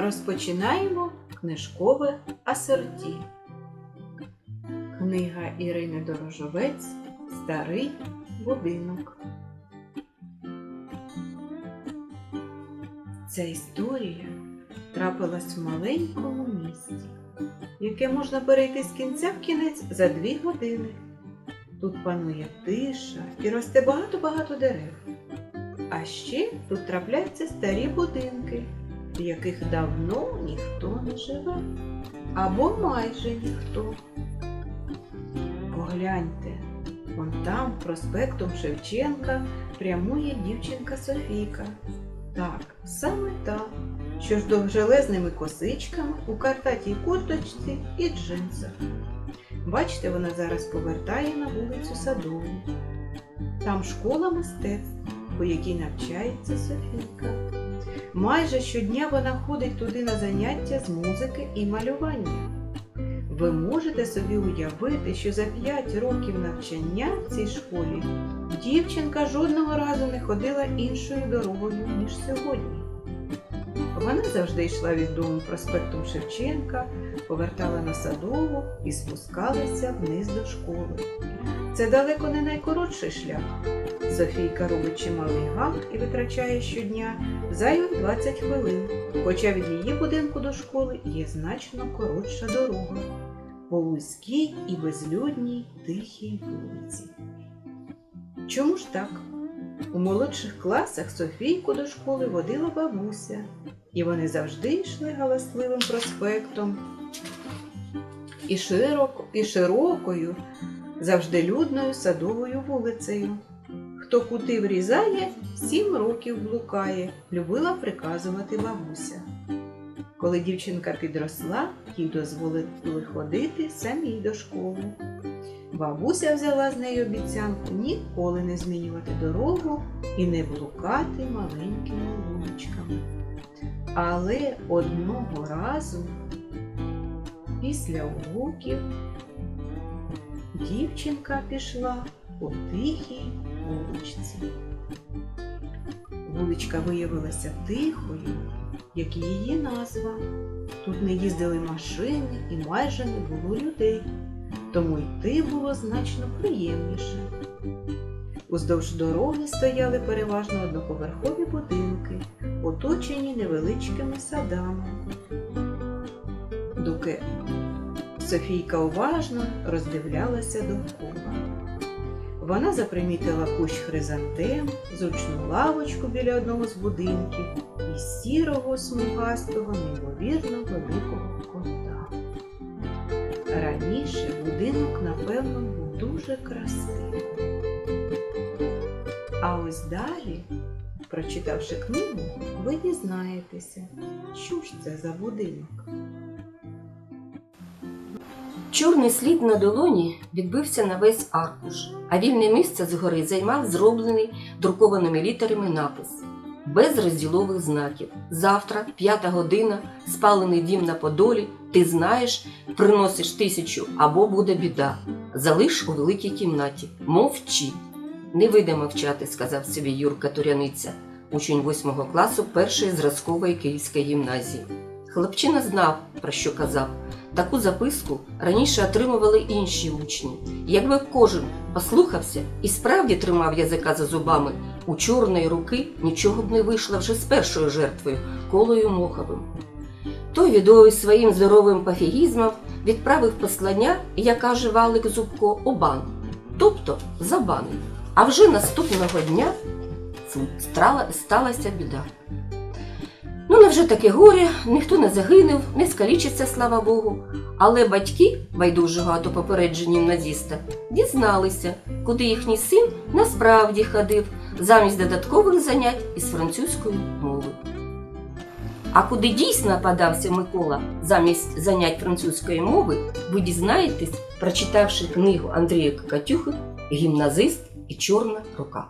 розпочинаємо книжкове асорті. Книга Ірини Дорожовець Старий будинок. Ця історія трапилась в маленькому місті, яке можна перейти з кінця в кінець за дві години. Тут панує тиша і росте багато-багато дерев. А ще тут трапляються старі будинки, в яких давно ніхто не живе. Або майже ніхто. Погляньте, вон там проспектом Шевченка прямує дівчинка Софійка. Так, саме та, що з довжелезними косичками у картатій курточці і джинсах. Бачите, вона зараз повертає на вулицю Садову. Там школа мистецтв, у якій навчається Софійка. Майже щодня вона ходить туди на заняття з музики і малювання. Ви можете собі уявити, що за 5 років навчання в цій школі дівчинка жодного разу не ходила іншою дорогою, ніж сьогодні. Вона завжди йшла від дому проспектом Шевченка, повертала на садову і спускалася вниз до школи. Це далеко не найкоротший шлях. Софійка робить чималий гак і витрачає щодня зайвих 20 хвилин, хоча від її будинку до школи є значно коротша дорога по вузькій і безлюдній тихій вулиці. Чому ж так? У молодших класах Софійку до школи водила бабуся, і вони завжди йшли галасливим проспектом і, широко, і широкою, завжди людною садовою вулицею. Хто куди врізає, сім років блукає, любила приказувати бабуся. Коли дівчинка підросла, їй дозволили ходити самій до школи. Бабуся взяла з неї обіцянку ніколи не змінювати дорогу і не блукати маленькими вуличками. Але одного разу, після уроків, дівчинка пішла по тихій вуличці. Вуличка виявилася тихою, як і її назва. Тут не їздили машини і майже не було людей, тому йти було значно приємніше. Уздовж дороги стояли переважно одноповерхові будинки, оточені невеличкими садами. Доки Софійка уважно роздивлялася довкола. Вона запримітила кущ хризантем, зручну лавочку біля одного з будинків і сірого смугастого, неймовірно великого. Раніше будинок, напевно, був дуже красивий. А ось далі, прочитавши книгу, ви дізнаєтеся, що ж це за будинок. Чорний слід на долоні відбився на весь аркуш, а вільне місце згори займав зроблений друкованими літерами напис без розділових знаків. Завтра, п'ята година, спалений дім на Подолі, ти знаєш, приносиш тисячу або буде біда. Залиш у великій кімнаті, мовчи. Не вийде мовчати, сказав собі Юрка Туряниця, учень восьмого класу першої зразкової київської гімназії. Хлопчина знав, про що казав. Таку записку раніше отримували інші учні. Якби кожен послухався і справді тримав язика за зубами, у чорної руки нічого б не вийшло вже з першою жертвою колою Моховим. Той відою своїм здоровим пофігізмом відправив послання, як каже Валик Зубко, у бан, тобто забанив. А вже наступного дня стала- сталася біда. Ну, невже таке горе, ніхто не загинув, не скалічиться, слава Богу. Але батьки, байдужого до попередженням назіста, дізналися, куди їхній син насправді ходив замість додаткових занять із французької мови. А куди дійсно подався Микола замість занять французької мови, ви дізнаєтесь, прочитавши книгу Андрія Катюхи Гімназист і Чорна рука.